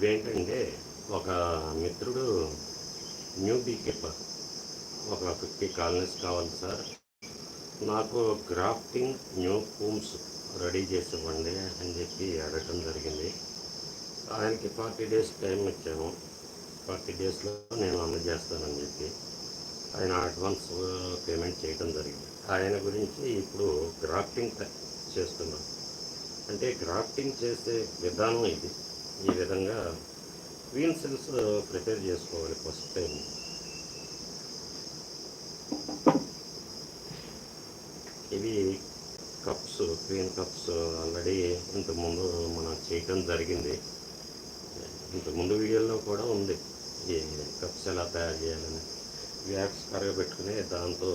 ఇవేంటంటే ఒక మిత్రుడు న్యూ బీ ఒక ఫిఫ్టీ కాలనీస్ కావాలి సార్. నాకు గ్రాఫ్టింగ్ న్యూ హోమ్స్ రెడీ చేసి ఇవ్వండి అని చెప్పి అడగటం జరిగింది. ఆయనకి ఫార్టీ డేస్ టైం ఇచ్చాము. ఫార్టీ డేస్లో నేను అందజేస్తానని చెప్పి ఆయన అడ్వాన్స్ పేమెంట్ చేయడం జరిగింది. ఆయన గురించి ఇప్పుడు గ్రాఫ్టింగ్ చేస్తున్నాను చేస్తున్నాం. అంటే గ్రాఫ్టింగ్ చేసే విధానం ఇది. ఈ విధంగా వీల్ సెల్స్ ప్రిపేర్ చేసుకోవాలి ఫస్ట్ టైం ఇవి కప్స్ క్వీన్ కప్స్ ఆల్రెడీ ఇంతకుముందు మనం చేయటం జరిగింది. ఇంతకుముందు వీడియోలో కూడా ఉంది. ఈ కప్స్ ఎలా తయారు చేయాలని. వ్యాక్స్ కరగబెట్టుకుని దాంతో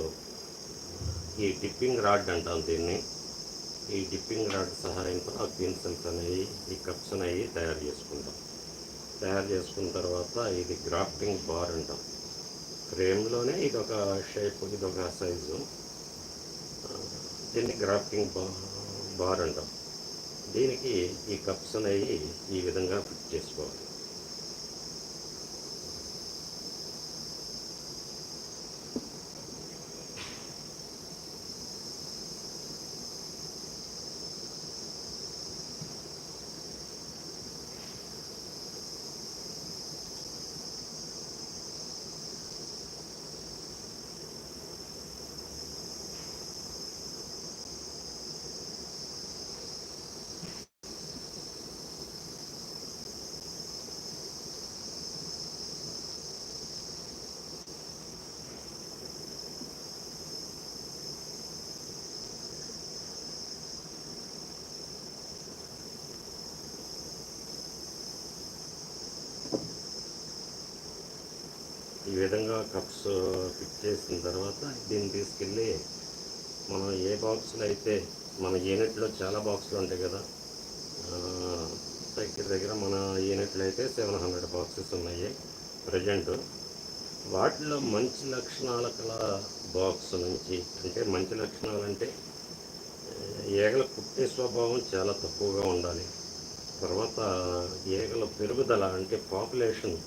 ఈ టిప్పింగ్ రాడ్ అంటాం దీన్ని. ఈ డిప్పింగ్ రాడ్ సహాయంతో ఆ క్వీన్ అనేవి ఈ కప్స్ అనేవి తయారు చేసుకుంటాం. తయారు చేసుకున్న తర్వాత ఇది గ్రాఫ్టింగ్ బార్ అంటాం. ఫ్రేమ్లోనే ఇది ఒక షేప్ ఇది ఒక సైజు దీన్ని గ్రాఫ్టింగ్ బా బార్ అంటాం. దీనికి ఈ కప్స్ అనేవి ఈ విధంగా ఫిట్ చేసుకోవాలి. ఈ విధంగా కప్స్ ఫిట్ చేసిన తర్వాత దీన్ని తీసుకెళ్ళి మనం ఏ బాక్స్లో అయితే మన యూనిట్లో చాలా బాక్సులు ఉంటాయి కదా దగ్గర దగ్గర మన యూనిట్లు అయితే సెవెన్ హండ్రెడ్ బాక్సెస్ ఉన్నాయి ప్రజెంట్. వాటిలో మంచి లక్షణాల కల బాక్స్ నుంచి అంటే మంచి లక్షణాలు అంటే ఏగల కుట్టే పుట్టే స్వభావం చాలా తక్కువగా ఉండాలి. తర్వాత ఈగల పెరుగుదల అంటే పాపులేషన్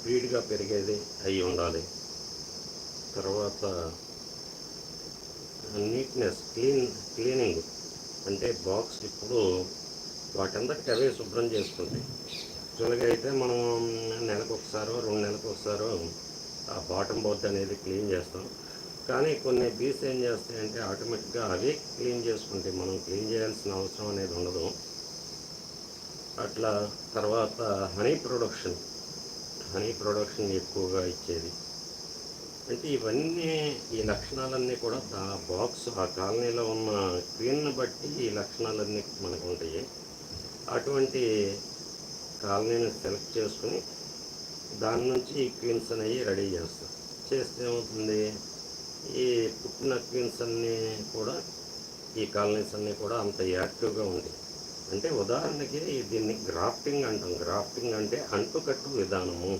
స్పీడ్గా పెరిగేది అయి ఉండాలి. తర్వాత నీట్నెస్ క్లీన్ క్లీనింగ్ అంటే బాక్స్ ఇప్పుడు వాటందరికి అవే శుభ్రం చేసుకుంటాయి యాక్చువల్గా అయితే మనం నెలకు ఒకసారో రెండు నెలలకు ఒకసారో ఆ బాటమ్ బోర్డ్ అనేది క్లీన్ చేస్తాం. కానీ కొన్ని బీస్ ఏం చేస్తాయంటే ఆటోమేటిక్గా అవే క్లీన్ చేసుకుంటాయి మనం క్లీన్ చేయాల్సిన అవసరం అనేది ఉండదు. అట్లా తర్వాత హనీ ప్రొడక్షన్ హనీ ప్రొడక్షన్ ఎక్కువగా ఇచ్చేది. అంటే ఇవన్నీ ఈ లక్షణాలన్నీ కూడా ఆ బాక్స్ ఆ కాలనీలో ఉన్న క్వీన్ను బట్టి ఈ లక్షణాలన్నీ మనకు ఉంటాయి. అటువంటి కాలనీని సెలెక్ట్ చేసుకుని దాని నుంచి ఈ క్వీన్స్ అనేవి రెడీ చేస్తాం చేస్తే ఏమవుతుంది? ఈ పుట్టిన క్వీన్స్ అన్నీ కూడా ఈ కాలనీస్ అన్నీ కూడా అంత యాక్టివ్గా ఉంటాయి. అంటే ఉదాహరణకి దీన్ని గ్రాఫ్టింగ్ అంటాం. గ్రాఫ్టింగ్ అంటే అంటుకట్టు విధానము.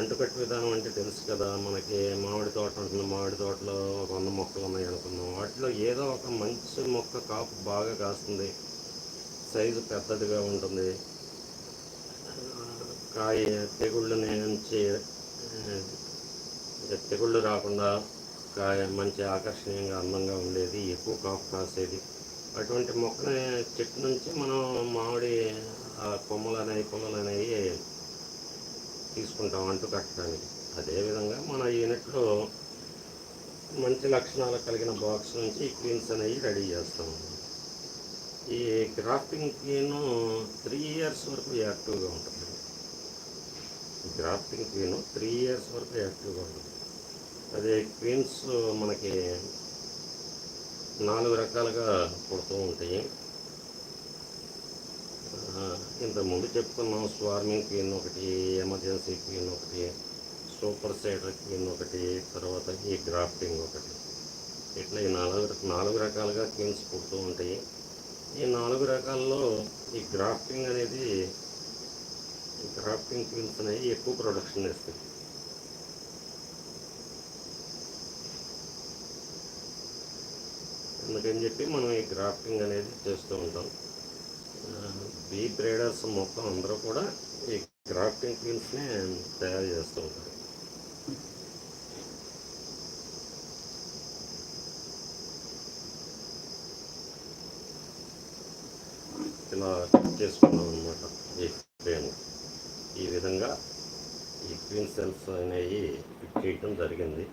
అంటుకట్టు విధానం అంటే తెలుసు కదా మనకి మామిడి తోట ఉంటుంది. మామిడి తోటలో వంద మొక్కలు ఉన్నాయి అనుకున్నాం వాటిలో ఏదో ఒక మంచి మొక్క కాపు బాగా కాస్తుంది. సైజు పెద్దదిగా ఉంటుంది. కాయ తెగుళ్ళ నుంచి తెగుళ్ళు రాకుండా మంచి ఆకర్షణీయంగా అందంగా ఉండేది ఎక్కువ కాపు కాసేది. అటువంటి మొక్కని చెట్టు నుంచి మనం మామిడి ఆ కొమ్మలు అనేవి కొమ్మలు అనేవి తీసుకుంటాం అంటు కట్టడానికి. అదేవిధంగా మన యూనిట్లో మంచి లక్షణాలు కలిగిన బాక్స్ నుంచి ఈ క్వీన్స్ అనేవి రెడీ చేస్తాం. ఈ గ్రాఫ్టింగ్ క్వీన్ త్రీ ఇయర్స్ వరకు యాక్టివ్గా ఉంటుంది. గ్రాఫ్టింగ్ క్వీన్ త్రీ ఇయర్స్ వరకు యాక్టివ్గా ఉంటుంది. అదే క్వీన్స్ మనకి నాలుగు రకాలుగా పుడుతూ ఉంటాయి. ఇంతకుముందు చెప్పుకున్నాం స్వార్మింగ్ క్వీన్ ఒకటి ఎమర్జెన్సీ క్వీన్ ఒకటి సూపర్ సైడర్ క్వీన్ ఒకటి తర్వాత ఈ గ్రాఫ్టింగ్ ఒకటి. ఇట్లా ఈ నాలుగు నాలుగు రకాలుగా క్వీన్స్ పుడుతూ ఉంటాయి. ఈ నాలుగు రకాల్లో ఈ గ్రాఫ్టింగ్ అనేది ఈ గ్రాఫ్టింగ్ క్వీన్స్ అనేవి ఎక్కువ ప్రొడక్షన్ ఇస్తాయి అందుకని చెప్పి మనం ఈ గ్రాఫ్టింగ్ అనేది చేస్తూ ఉంటాం. బీ బ్రేడర్స్ మొత్తం అందరూ కూడా ఈ గ్రాఫ్టింగ్ క్వీన్స్ని తయారు చేస్తూ ఉంటారు. ఇలా చేసుకున్నాం అనమాట ఈ ఫ్రేమ్. ఈ విధంగా ఈ క్వీన్ సెల్స్ అనేవి ఫిట్ చేయటం జరిగింది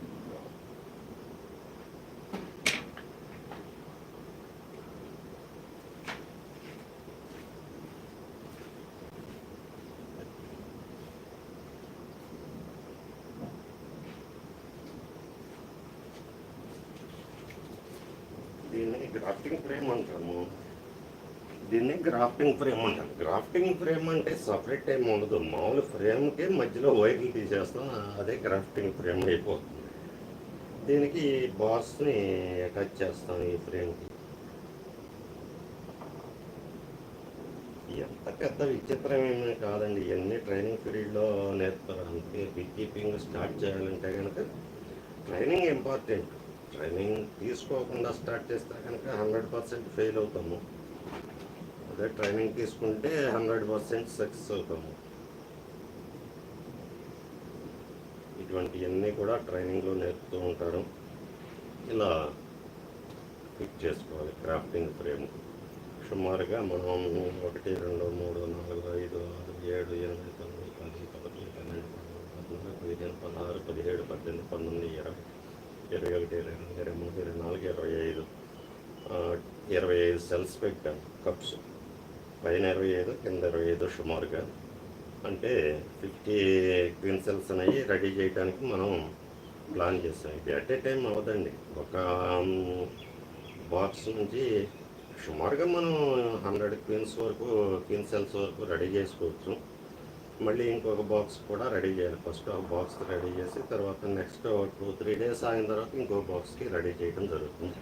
దీన్ని గ్రాఫ్టింగ్ ఫ్రేమ్ అంటాము దీన్ని గ్రాఫ్టింగ్ ఫ్రేమ్ అంటారు. గ్రాఫ్టింగ్ ఫ్రేమ్ అంటే సపరేట్ టైం ఉండదు. మామూలు ఫ్రేమ్కి మధ్యలో వైర్లు తీసేస్తాం అదే గ్రాఫ్టింగ్ ఫ్రేమ్ అయిపోతుంది. దీనికి బాస్ని అటాచ్ చేస్తాం ఈ ఫ్రేమ్కి ఎంత పెద్ద విచిత్రం ఏమీ కాదండి. ఎన్ని ట్రైనింగ్ పీరియడ్లో నేర్పుతారు? అందుకే బీ కీపింగ్ స్టార్ట్ చేయాలంటే కనుక ట్రైనింగ్ ఇంపార్టెంట్ ట్రైనింగ్ తీసుకోకుండా స్టార్ట్ చేస్తే కనుక హండ్రెడ్ పర్సెంట్ ఫెయిల్ అవుతాము. అదే ట్రైనింగ్ తీసుకుంటే హండ్రెడ్ పర్సెంట్ సక్సెస్ అవుతాము. ఇటువంటివన్నీ కూడా ట్రైనింగ్లో నేర్పుతూ ఉంటారు. ఇలా పిక్ చేసుకోవాలి క్రాఫ్టింగ్ ఫ్రేమ్. సుమారుగా మనం ఒకటి రెండు మూడు నాలుగు ఐదు ఆరు ఏడు ఎనిమిది తొమ్మిది పది పదకొండు పన్నెండు పదమూడు పద్నాలుగు పదిహేను పదహారు పదిహేడు పద్దెనిమిది పంతొమ్మిది ఇరవై ఇరవై ఒకటి ఇరవై రెండు ఇరవై మూడు ఇరవై నాలుగు ఇరవై ఐదు. ఇరవై ఐదు సెల్స్ పెట్టాను కప్స్. పైన ఇరవై ఐదు కింద ఇరవై ఐదు సుమారుగా. అంటే ఫిఫ్టీ క్వీన్ సెల్స్ అనేవి రెడీ చేయడానికి మనం ప్లాన్ చేస్తాం ఇది అట్ ఏ టైం అవ్వదండి. ఒక బాక్స్ నుంచి సుమారుగా మనం హండ్రెడ్ క్వీన్స్ వరకు క్వీన్ సెల్స్ వరకు రెడీ చేసుకోవచ్చు. మళ్ళీ ఇంకొక బాక్స్ కూడా రెడీ చేయాలి. ఫస్ట్ ఒక బాక్స్ రెడీ చేసి తర్వాత నెక్స్ట్ టూ త్రీ డేస్ ఆగిన తర్వాత ఇంకో బాక్స్కి రెడీ చేయడం జరుగుతుంది.